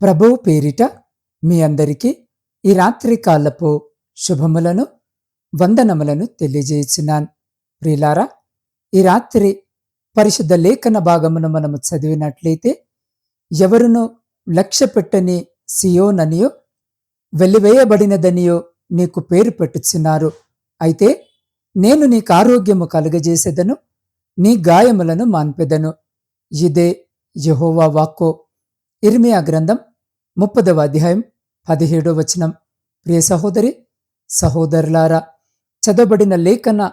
ప్రభువు పేరిట మీ అందరికీ ఈ రాత్రి కాలపు శుభములను వందనములను తెలియజేస్తున్నాను ప్రిలారా ఈ రాత్రి పరిశుద్ధ లేఖన భాగమును మనము చదివినట్లయితే ఎవరును లక్ష్య పెట్టని సియోననియో వెలివేయబడినదనియో నీకు పేరు పెట్టుచున్నారు. అయితే నేను నీకు ఆరోగ్యము కలుగజేసేదను నీ గాయములను మాన్పెదను. ఇదే యెహోవా వాక్కో. ఇర్మియా గ్రంథం ముప్పదవ అధ్యాయం పదిహేడో వచనం. ప్రియ సహోదరి సహోదరులారా చదవబడిన లేఖన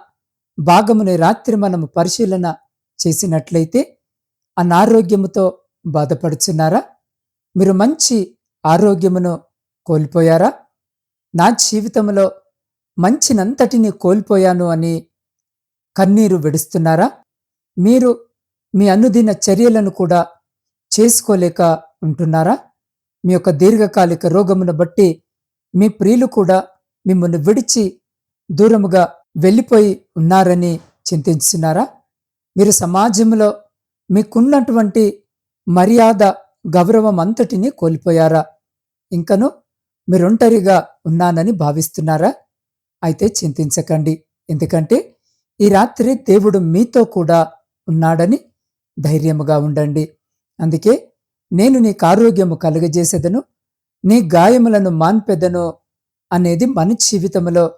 భాగముని రాత్రి మనము పరిశీలన చేసినట్లయితే అనారోగ్యముతో బాధపడుచున్నారా? మీరు మంచి ఆరోగ్యమును కోల్పోయారా? నా జీవితంలో మంచినంతటిని కోల్పోయాను అని కన్నీరు విడుస్తున్నారా? మీరు మీ అనుదిన చర్యలను కూడా చేసుకోలేక ఉంటున్నారా? మీ యొక్క దీర్ఘకాలిక రోగమును బట్టి మీ ప్రియులు కూడా మిమ్మల్ని విడిచి దూరముగా వెళ్ళిపోయి ఉన్నారని చింతిస్తున్నారా మీరు సమాజంలో మీకున్నటువంటి మర్యాద గౌరవం అంతటిని కోల్పోయారా? ఇంకను మీరు ఒంటరిగా ఉన్నానని భావిస్తున్నారా? అయితే చింతించకండి. ఎందుకంటే ఈ రాత్రి దేవుడు మీతో కూడా ఉన్నాడని ధైర్యముగా ఉండండి. అందుకే నేను నీకు ఆరోగ్యము కలుగజేసేదను నీ గాయములను మాన్పెదను అనేది మన జీవితంలో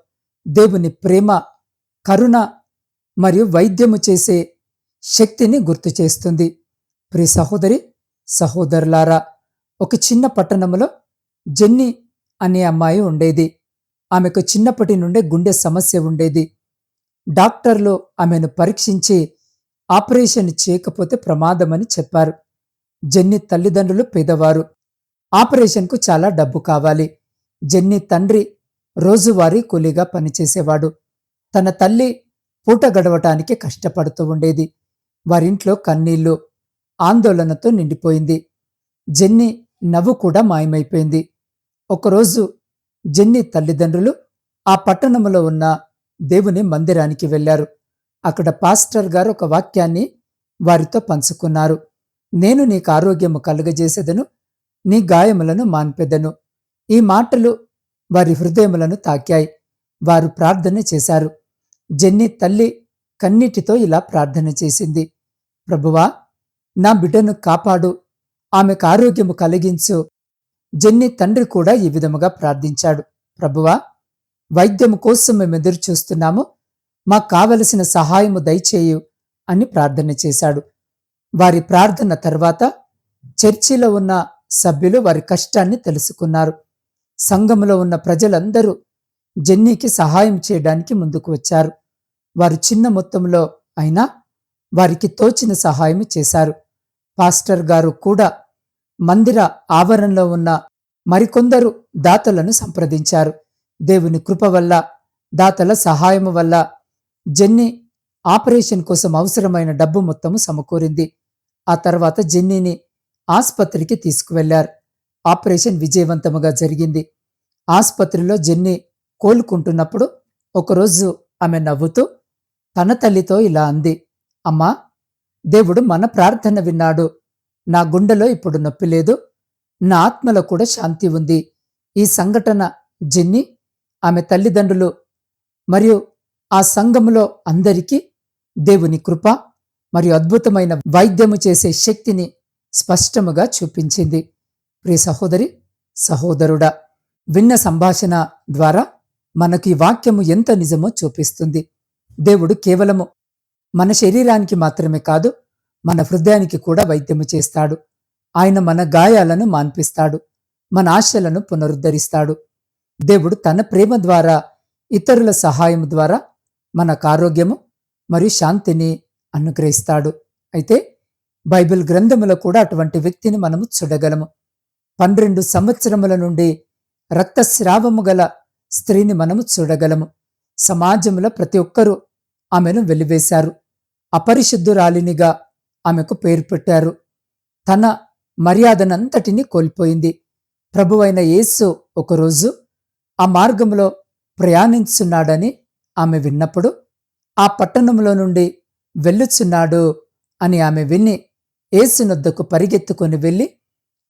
దేవుని ప్రేమ కరుణ మరియు వైద్యము చేసే శక్తిని గుర్తు చేస్తుంది. ప్రి సహోదరి సహోదరులారా ఒక చిన్న పట్టణంలో జెన్నీ అనే అమ్మాయి ఉండేది. ఆమెకు చిన్నప్పటి నుండే గుండె సమస్య ఉండేది. డాక్టర్లు ఆమెను పరీక్షించి ఆపరేషన్ చేయకపోతే ప్రమాదమని చెప్పారు. జెన్నీ తల్లిదండ్రులు పేదవారు. ఆపరేషన్కు చాలా డబ్బు కావాలి. జెన్నీ తండ్రి రోజువారీ కూలీగా పనిచేసేవాడు. తన తల్లి పూట గడవటానికి కష్టపడుతూ ఉండేది. వారింట్లో కన్నీళ్ళు ఆందోళనతో నిండిపోయింది. జెన్నీ నవ్వు కూడా మాయమైపోయింది. ఒకరోజు జెన్నీ తల్లిదండ్రులు ఆ పట్టణంలో ఉన్న దేవుని మందిరానికి వెళ్ళారు అక్కడ పాస్టర్ గారు ఒక వాక్యాన్ని వారితో పంచుకున్నారు. నేను నీకు ఆరోగ్యము కలుగజేసేదను నీ గాయములను మాన్పెదను. ఈ మాటలు వారి హృదయములను తాకాయి వారు ప్రార్థన చేశారు. జెన్నీ తల్లి కన్నీటితో ఇలా ప్రార్థన చేసింది ప్రభువా నా బిడ్డను కాపాడు ఆమెకు ఆరోగ్యము కలిగించు. జెన్నీ తండ్రి కూడా ఈ విధముగా ప్రార్థించాడు ప్రభువా వైద్యము కోసం మేము ఎదురు చూస్తున్నాము మాకు కావలసిన సహాయము దయచేయు అని ప్రార్థన చేశాడు. వారి ప్రార్థన తర్వాత చర్చిలో ఉన్న సభ్యులు వారి కష్టాన్ని తెలుసుకున్నారు. సంఘంలో ఉన్న ప్రజలందరూ జెన్నీకి సహాయం చేయడానికి ముందుకు వచ్చారు. వారు చిన్న మొత్తంలో అయినా వారికి తోచిన సహాయం చేశారు. పాస్టర్ గారు కూడా మందిర ఆవరణలో ఉన్న మరికొందరు దాతలను సంప్రదించారు. దేవుని కృప వల్ల దాతల సహాయము వల్ల జెన్నీ ఆపరేషన్ కోసం అవసరమైన డబ్బు మొత్తము సమకూరింది. ఆ తర్వాత జెన్నీని ఆసుపత్రికి తీసుకువెళ్ళారు ఆపరేషన్ విజయవంతముగా జరిగింది. ఆసుపత్రిలో జెన్నీ కోలుకుంటున్నప్పుడు ఒకరోజు ఆమె నవ్వుతూ తన తల్లితో ఇలా అంది అమ్మా దేవుడు మన ప్రార్థన విన్నాడు. నా గుండెలో ఇప్పుడు నొప్పి లేదు. నా ఆత్మలో కూడా శాంతి ఉంది. ఈ సంఘటన జెన్నీ ఆమె తల్లిదండ్రులు మరియు ఆ సంఘములో అందరికీ దేవుని కృప మరియు అద్భుతమైన వైద్యము చేసే శక్తిని స్పష్టముగా చూపించింది. ప్రియ సహోదరి సహోదరుడా విన్న సంభాషణ ద్వారా మనకు ఈ వాక్యము ఎంత నిజమో చూపిస్తుంది. దేవుడు కేవలము మన శరీరానికి మాత్రమే కాదు మన హృదయానికి కూడా వైద్యము చేస్తాడు. ఆయన మన గాయాలను మాన్పిస్తాడు మన ఆశలను పునరుద్ధరిస్తాడు. దేవుడు తన ప్రేమ ద్వారా ఇతరుల సహాయం ద్వారా మనకు ఆరోగ్యము మరియు శాంతిని అనుగ్రహిస్తాడు. అయితే బైబిల్ గ్రంథములో కూడా అటువంటి వ్యక్తిని మనము చూడగలము. పన్నెండు సంవత్సరముల నుండి రక్తస్రావము గల స్త్రీని మనము చూడగలము. సమాజంలో ప్రతి ఒక్కరూ ఆమెను వెలివేశారు. అపరిశుద్ధురాలినిగా ఆమెకు పేరు పెట్టారు. తన మర్యాదనంతటిని కోల్పోయింది. ప్రభువైన యేసు ఒకరోజు ఆ మార్గంలో ప్రయాణించున్నాడని ఆమె విన్నప్పుడు ఆ పట్టణంలో నుండి వెళ్ళుచున్నాడు అని ఆమె విని ఏసునొద్దకు పరిగెత్తుకొని వెళ్ళి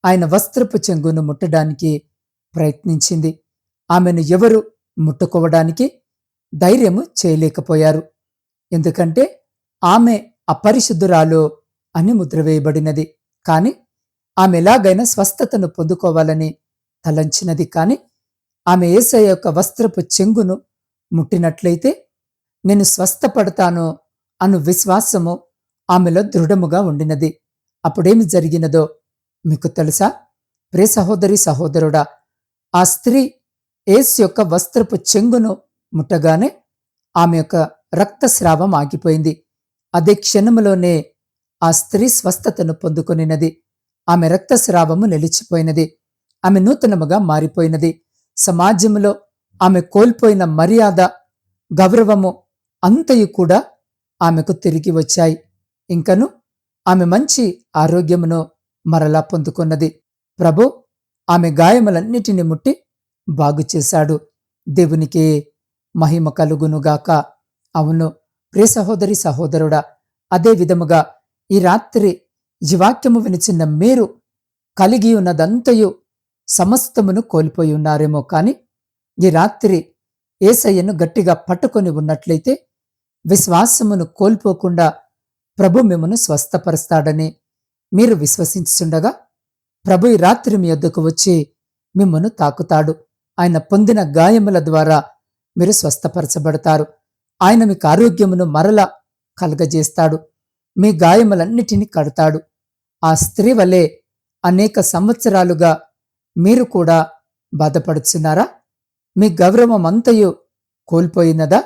ఆయన వస్త్రపు చెంగును ముట్టడానికి ప్రయత్నించింది. ఆమెను ఎవరు ముట్టుకోవడానికి ధైర్యము చేయలేకపోయారు. ఎందుకంటే ఆమె అపరిశుద్ధురాలు అని ముద్రవేయబడినది కాని ఆమె ఎలాగైనా స్వస్థతను పొందుకోవాలని తలంచినది. కాని ఆమె ఏసయ యొక్క వస్త్రపు చెంగును ముట్టినట్లయితే నేను స్వస్థపడతాను అను విశ్వాసము ఆమెలో దృఢముగా ఉండినది. అప్పుడేమి జరిగినదో మీకు తెలుసా? ప్రే సహోదరి సహోదరుడా ఆ స్త్రీ ఏసు యొక్క వస్త్రపు చెంగును ముట్టగానే ఆమె యొక్క రక్తస్రావం ఆగిపోయింది. అదే క్షణములోనే ఆ స్త్రీ స్వస్థతను పొందుకొనినది. ఆమె రక్తస్రావము నిలిచిపోయినది. ఆమె నూతనముగా మారిపోయినది. సమాజంలో ఆమె కోల్పోయిన మర్యాద గౌరవము అంతయు కూడా ఆమెకు తిరిగి వచ్చాయి. ఇంకను ఆమె మంచి ఆరోగ్యమును మరలా పొందుకున్నది. ప్రభు ఆమె గాయములన్నిటిని ముట్టి బాగు చేశాడు. దేవునికి మహిమ కలుగునుగాక. అవును ప్రియ సహోదరి సహోదరుడా అదే విధముగా ఈ రాత్రి ఈ వాక్యము వినిచిన్న మీరు కలిగి ఉన్నదంతయు సమస్తమును కోల్పోయి ఉన్నారేమో కాని ఈ రాత్రి ఏసయ్యను గట్టిగా పట్టుకొని ఉన్నట్లయితే విశ్వాసమును కోల్పోకుండా ప్రభు మిమ్మను స్వస్థపరుస్తాడని మీరు విశ్వసించుండగా ప్రభు ఈ రాత్రి మీ వద్దకు వచ్చి మిమ్మను తాకుతాడు. ఆయన పొందిన గాయముల ద్వారా మీరు స్వస్థపరచబడతారు. ఆయన మీకు ఆరోగ్యమును మరల కలగజేస్తాడు. మీ గాయములన్నిటినీ కడతాడు. ఆ స్త్రీ వలె అనేక సంవత్సరాలుగా మీరు కూడా బాధపడుచున్నారా? మీ గౌరవం అంతయు కోల్పోయినదా?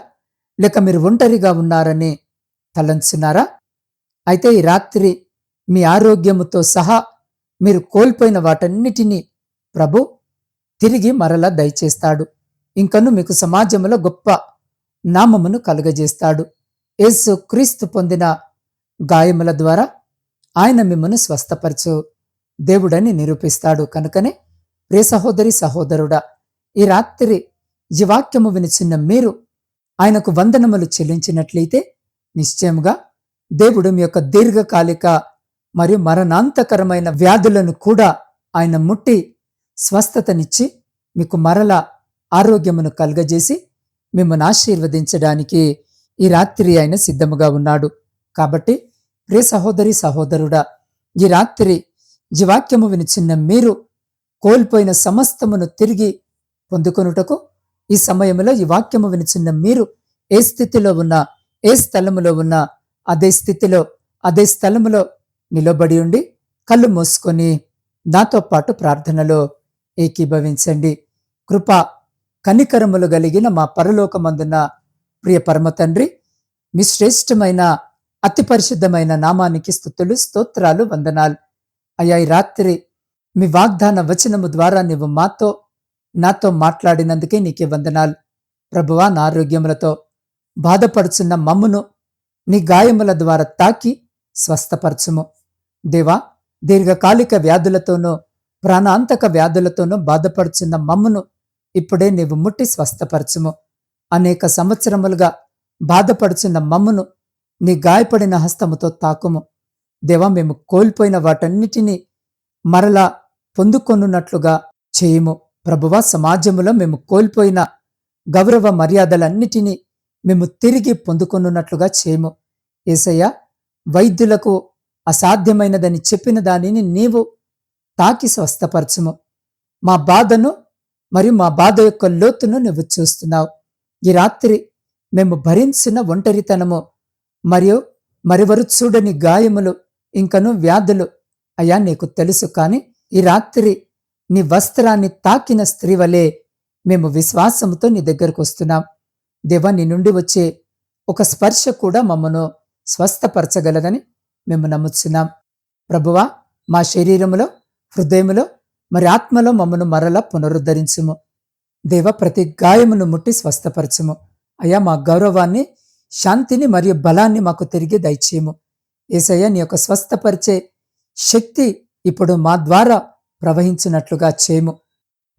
లేక మీరు ఒంటరిగా ఉన్నారని తలంచున్నారా? అయితే ఈ రాత్రి మీ ఆరోగ్యముతో సహా మీరు కోల్పోయిన వాటన్నిటినీ ప్రభు తిరిగి మరల దయచేస్తాడు. ఇంకను మీకు సమాజంలో గొప్ప నామమును కలుగజేస్తాడు. యేసు క్రీస్తు పొందిన గాయముల ద్వారా ఆయన మిమ్మను స్వస్థపరచు. దేవుడని నిరూపిస్తాడు. కనుకనే ప్రియ సహోదరి సహోదరుడా ఈ రాత్రి ఈ వాక్యము వినిచిన్న మీరు ఆయనకు వందనములు చెల్లించినట్లయితే నిశ్చయముగా దేవుడు మీ యొక్క దీర్ఘకాలిక మరియు మరణాంతకరమైన వ్యాధులను కూడా ఆయన ముట్టి స్వస్థతనిచ్చి మీకు మరల ఆరోగ్యమును కలుగజేసి మిమ్మల్ని ఆశీర్వదించడానికి ఈ రాత్రి ఆయన సిద్ధముగా ఉన్నాడు. కాబట్టి ప్రే సహోదరి సహోదరుడా ఈ రాత్రి ఈ వాక్యము వినిచిన్న మీరు కోల్పోయిన సమస్తమును తిరిగి పొందుకొనుటకు ఈ సమయంలో ఈ వాక్యము వినిచిన్న మీరు ఏ స్థితిలో ఉన్నా ఏ స్థలములో ఉన్నా అదే స్థితిలో అదే స్థలములో నిలబడి ఉండి కళ్ళు మూసుకొని నాతో పాటు ప్రార్థనలో ఏకీభవించండి. కృప కనికరములు కలిగిన మా పరలోకమందున్న ప్రియ పరమ తండ్రి మీ శ్రేష్టమైన అతి పరిశుద్ధమైన నామానికి స్థుతులు స్తోత్రాలు వందనాలు. అయ్యా ఈ రాత్రి మీ వాగ్దాన వచనము ద్వారా నువ్వు మాతో నాతో మాట్లాడినందుకే నీకే వందనాలు. ప్రభువా నా ఆరోగ్యములతో బాధపడుచున్న మమ్మును నీ గాయముల ద్వారా తాకి స్వస్థపరచుము. దేవా దీర్ఘకాలిక వ్యాధులతోనూ ప్రాణాంతక వ్యాధులతోనూ బాధపడుచున్న మమ్మును ఇప్పుడే నీవు ముట్టి స్వస్థపరచుము. అనేక సంవత్సరములుగా బాధపడుచున్న మమ్మును నీ గాయపడిన హస్తముతో తాకుము. దేవా మేము కోల్పోయిన వాటన్నిటినీ మరలా పొందుకొనున్నట్లుగా చేయుము. ప్రభువ సమాజములో మేము కోల్పోయిన గౌరవ మర్యాదలన్నిటినీ మేము తిరిగి పొందుకొనున్నట్లుగా చేయము. ఏసయ్య వైద్యులకు అసాధ్యమైనదని చెప్పిన దానిని నీవు తాకి స్వస్థపరచుము. మా బాధను మరియు మా బాధ యొక్క లోతును నువ్వు చూస్తున్నావు. ఈ రాత్రి మేము భరించిన ఒంటరితనము మరియు మరివరు చూడని గాయములు ఇంకను వ్యాధులు అయ్యా నీకు తెలుసు. కాని ఈ రాత్రి నీ వస్త్రాన్ని తాకిన స్త్రీ వలె మేము విశ్వాసముతో నీ దగ్గరకు వస్తున్నాం. దేవా నీ నుండి వచ్చే ఒక స్పర్శ కూడా మమ్మను స్వస్థపరచగలదని మేము నమ్ముచున్నాం. ప్రభువా మా శరీరములో హృదయములో మరి ఆత్మలో మమ్మను మరలా పునరుద్ధరించుము. దేవ ప్రతి గాయమును ముట్టి స్వస్థపరచుము. అయ్యా మా గౌరవాన్ని శాంతిని మరియు బలాన్ని మాకు తిరిగి దయచేయము. ఏసయ్య నీ యొక్క స్వస్థపరిచే శక్తి ఇప్పుడు మా ద్వారా ప్రవహించినట్లుగా చేయము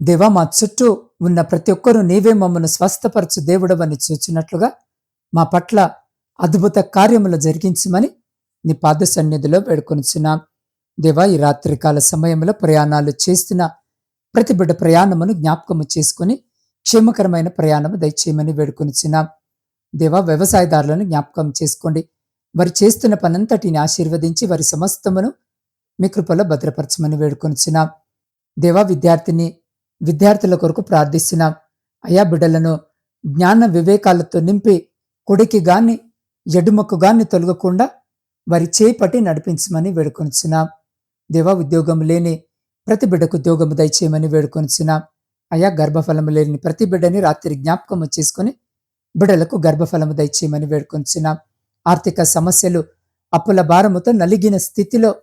దేవా మా చుట్టూ ఉన్న ప్రతి ఒక్కరూ నీవే మమ్మను స్వస్థపరచు దేవుడవని చూచినట్లుగా మా పట్ల అద్భుత కార్యములు జరిగించమని నీ పాద సన్నిధిలో వేడుకొనిచున్నాం. దేవా ఈ రాత్రికాల సమయంలో ప్రయాణాలు చేస్తున్న ప్రతి బిడ్డ ప్రయాణమును జ్ఞాపకము చేసుకుని క్షేమకరమైన ప్రయాణము దయచేయమని వేడుకొనిచున్నాం. దేవా వ్యవసాయదారులను జ్ఞాపకం చేసుకోండి. వారు చేస్తున్న పనంతటిని ఆశీర్వదించి వారి సమస్తమును మీ కృపలో భద్రపరచమని వేడుకొనిచున్నాం. దేవా విద్యార్థిని విద్యార్థుల కొరకు ప్రార్థిస్తున్నాం. అయా బిడ్డలను జ్ఞాన వివేకాలతో నింపి కుడికి గాని ఎడుమకు గాని తొలగకుండా వారి చేపట్టి నడిపించమని వేడుకొనిచున్నాం. దేవా ఉద్యోగం లేని ప్రతి బిడ్డకు ఉద్యోగము దయచేయమని వేడుకొనిచున్నాం. అయా గర్భఫలము లేని ప్రతి బిడ్డని రాత్రి జ్ఞాపకము చేసుకుని బిడ్డలకు గర్భఫలము దయచేయమని వేడుకొనిచున్నాం. ఆర్థిక సమస్యలు అప్పుల భారముతో నలిగిన స్థితిలో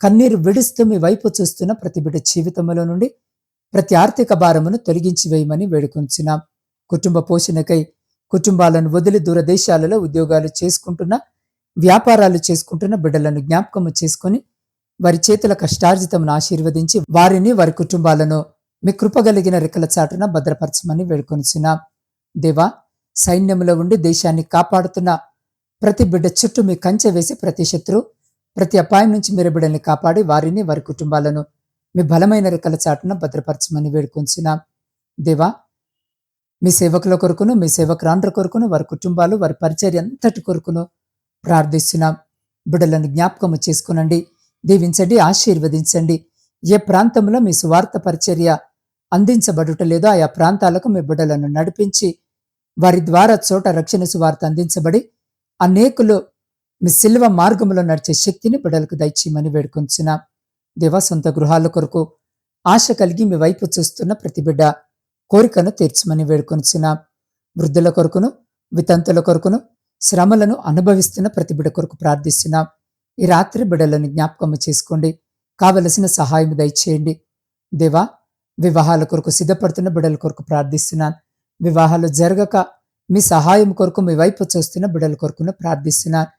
కన్నీరు విడుస్తూ మీ వైపు చూస్తున్న ప్రతి బిడ్డ జీవితంలో నుండి ప్రతి ఆర్థిక భారమును తొలగించి వేయమని వేడుకొంచున్నాం. కుటుంబ పోషణకై కుటుంబాలను వదిలి దూరదేశాలలో ఉద్యోగాలు చేసుకుంటున్న వ్యాపారాలు చేసుకుంటున్న బిడ్డలను జ్ఞాపకము చేసుకొని వారి చేతుల కష్టార్జితమును ఆశీర్వదించి వారిని వారి కుటుంబాలను మీ కృపగలిగిన రెక్కల చాటున భద్రపరచమని వేడుకొనిచున్నాం దేవా సైన్యంలో ఉండి దేశాన్ని కాపాడుతున్న ప్రతి బిడ్డ చుట్టూ మీ కంచె వేసి ప్రతి శత్రు ప్రతి అపాయం నుంచి మీరు బిడ్డల్ని కాపాడి వారిని వారి కుటుంబాలను మీ బలమైన రెక్కల చాటున భద్రపరచమని వేడుకొంచిన దేవా మీ సేవకుల కొరకును మీ సేవకురాండ్ర కొరకును వారి కుటుంబాలు వారి పరిచర్య అంతటి కొరకును ప్రార్థిస్తున్నాం. బిడ్డలను జ్ఞాపకము చేసుకునండి దీవించండి ఆశీర్వదించండి. ఏ ప్రాంతంలో మీ సువార్త పరిచర్య అందించబడుట లేదో ఆయా ప్రాంతాలకు మీ బిడ్డలను నడిపించి వారి ద్వారా చోట రక్షణ సువార్త అందించబడి అనేకులు మీ శిల్వ మార్గంలో నడిచే శక్తిని బిడలకు దయచేయమని వేడుకొంచున్నాం దేవా సొంత గృహాల కొరకు ఆశ కలిగి మీ వైపు చూస్తున్న ప్రతి బిడ్డ కోరికను తీర్చమని వేడుకొనిచున్నాం వృద్ధుల కొరకును వితంతుల కొరకును శ్రమలను అనుభవిస్తున్న ప్రతి బిడ్డ కొరకు ప్రార్థిస్తున్నాం. ఈ రాత్రి బిడ్డలను జ్ఞాపకము చేసుకోండి. కావలసిన సహాయం దయచేయండి. దేవా వివాహాల కొరకు సిద్ధపడుతున్న బిడ్డల కొరకు ప్రార్థిస్తున్నాను వివాహాలు జరగక మీ సహాయం కొరకు మీ వైపు చూస్తున్న బిడ్డల కొరకును ప్రార్థిస్తున్నాను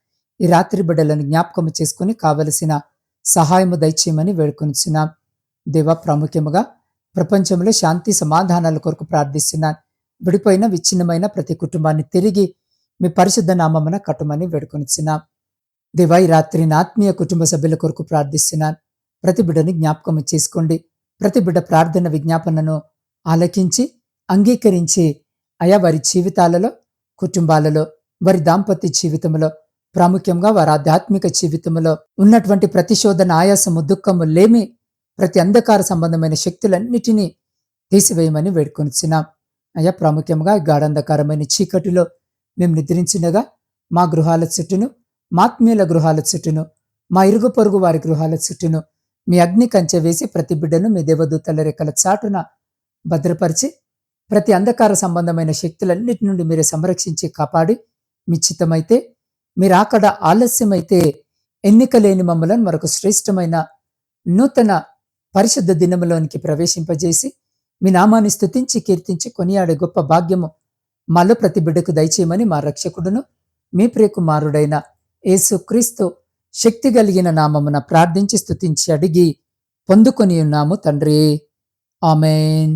ఈ రాత్రి బిడ్డలను జ్ఞాపకం చేసుకుని కావలసిన సహాయము దయచేయమని వేడుకొనిచున్నాం. దేవ ప్రాముఖ్యముగా ప్రపంచంలో శాంతి సమాధానాల కొరకు ప్రార్థిస్తున్నాను. విడిపోయిన విచ్ఛిన్నమైన ప్రతి కుటుంబాన్ని తిరిగి మీ పరిశుద్ధ నామమున కట్టమని వేడుకొనిచున్నాం. దేవా ఈ రాత్రి నా ఆత్మీయ కుటుంబ సభ్యుల కొరకు ప్రార్థిస్తున్నాను. ప్రతి బిడ్డని జ్ఞాపకం చేసుకోండి. ప్రతి బిడ్డ ప్రార్థన విజ్ఞాపనను ఆలకించి అంగీకరించి అయా వారి జీవితాలలో కుటుంబాలలో వారి దాంపత్య జీవితంలో ప్రాముఖ్యంగా వారి ఆధ్యాత్మిక జీవితంలో ఉన్నటువంటి ప్రతిశోధన ఆయాసము దుఃఖము లేమి ప్రతి అంధకార సంబంధమైన శక్తులన్నిటినీ తీసివేయమని వేడుకొనిచున్నాం. అయ్యా ప్రాముఖ్యంగా గాఢంధకారమైన చీకటిలో మేము నిద్రించినగా మా గృహాల చుట్టూను మాత్మీయుల గృహాల చుట్టూను మా ఇరుగు పొరుగు వారి గృహాల చుట్టూను మీ అగ్ని కంచె వేసి ప్రతి బిడ్డను మీ దేవదూతల రెక్కల చాటున భద్రపరిచి ప్రతి అంధకార సంబంధమైన శక్తులన్నిటి నుండి మీరు సంరక్షించి కాపాడి మీ చిత్తమైతే మీరు అక్కడ ఆలస్యమైతే ఎన్నికలేని మమ్మలను మరొక శ్రేష్టమైన నూతన పరిశుద్ధ దినములోనికి ప్రవేశింపజేసి మీ నామాన్ని స్థుతించి కీర్తించి కొనియాడే గొప్ప భాగ్యము మాలో ప్రతి బిడ్డకు దయచేయమని మా రక్షకుడును మీ ప్రియకుమారుడైన యేసు క్రీస్తు శక్తి కలిగిన నామమున ప్రార్థించి స్థుతించి అడిగి పొందుకొని ఉన్నాము తండ్రి. ఆమెన్.